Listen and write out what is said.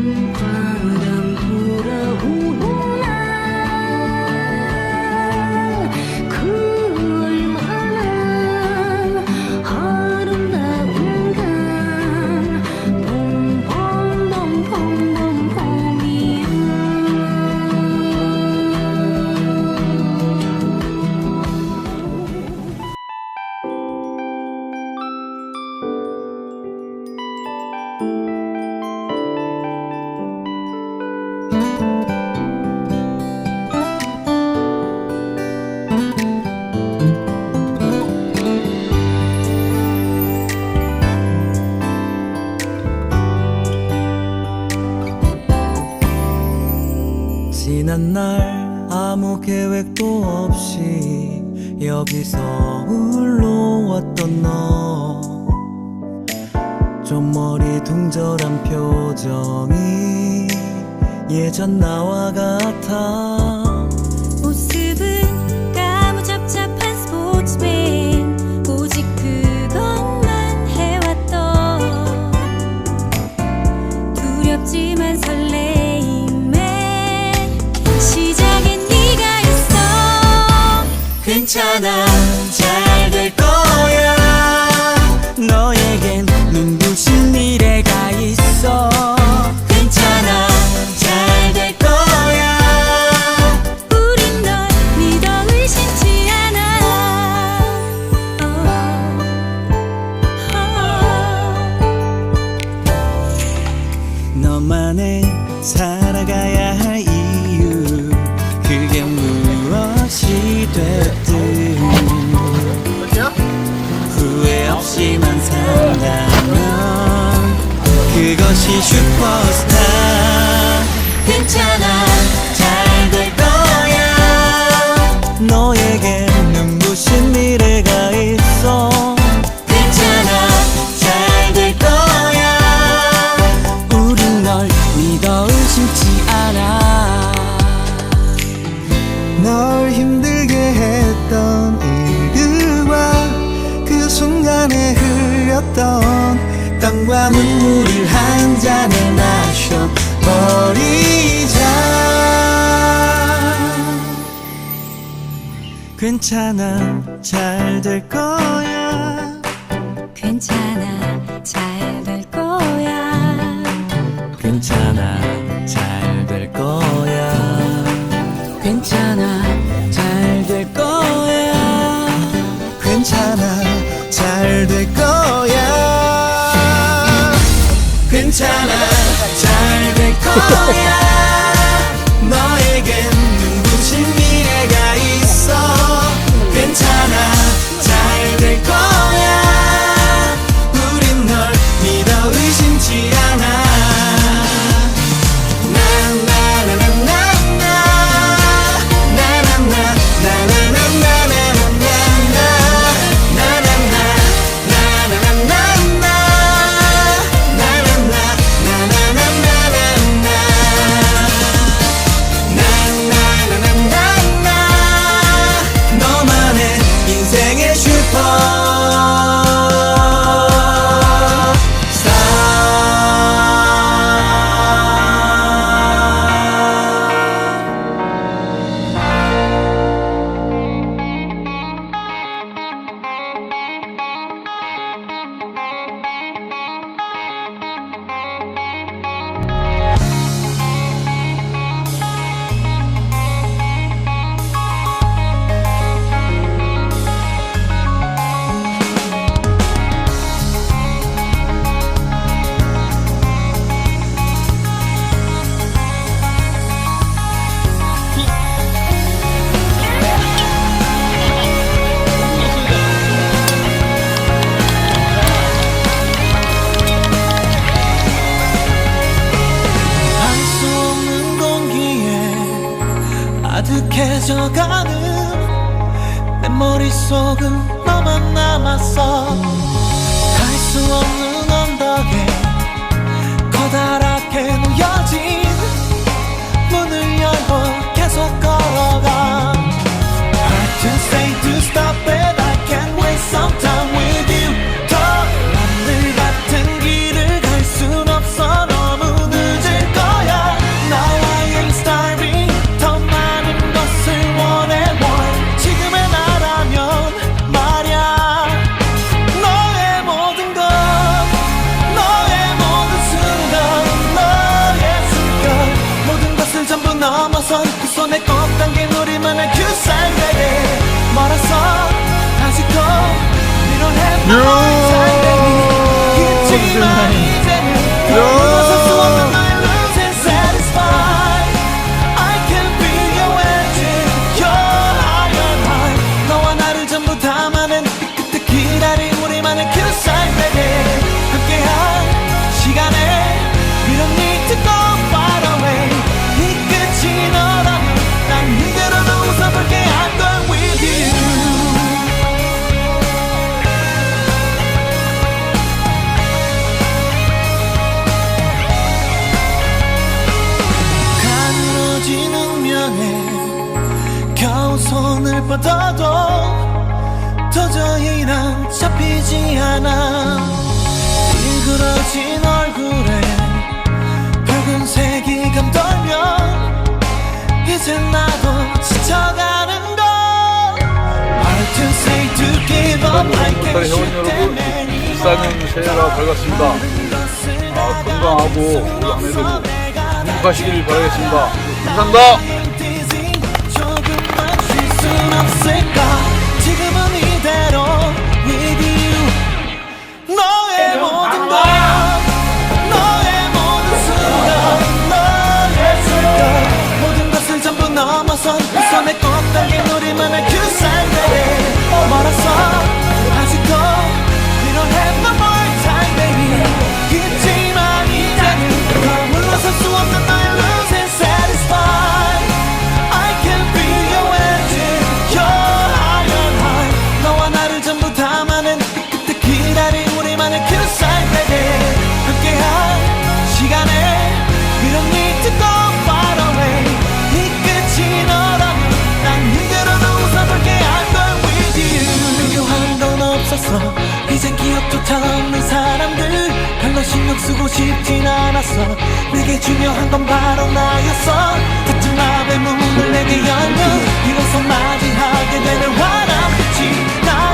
Qua 계획도 없이 여기서 울로 왔던 너 좀 머리둥절한 표정이 예전 나와 같아. 그것이 슈퍼스타. 괜찮아. 잊혀버리자. 괜찮아 잘 될 거야. 괜찮아 잘 될 거야. 괜찮아 잘 될 거야. 괜찮아 It's 呵 가득해져가는 내 머릿속은 너만 남았어. 갈 수 없는 언덕에 커다랗게 놓여진 문을 열고 ยู 뻗어도 도저히 난 잡히지 않아. 일그러진 얼굴에 붉은 색이 감돌면 이제 나도 지쳐가는 걸 Hard say to give up. I can 네, shoot t h e 일산은 새해가 밝았습니다. 아, 건강하고 우리 아내들 행복하시길 바라겠습니다. 감사합니다. 신경 쓰고 싶진 않았어. 내게 중요한 건 바로 나였어. 같은 마음의 문을 내게 열면 이로써 맞이하게 되는 바람지 나.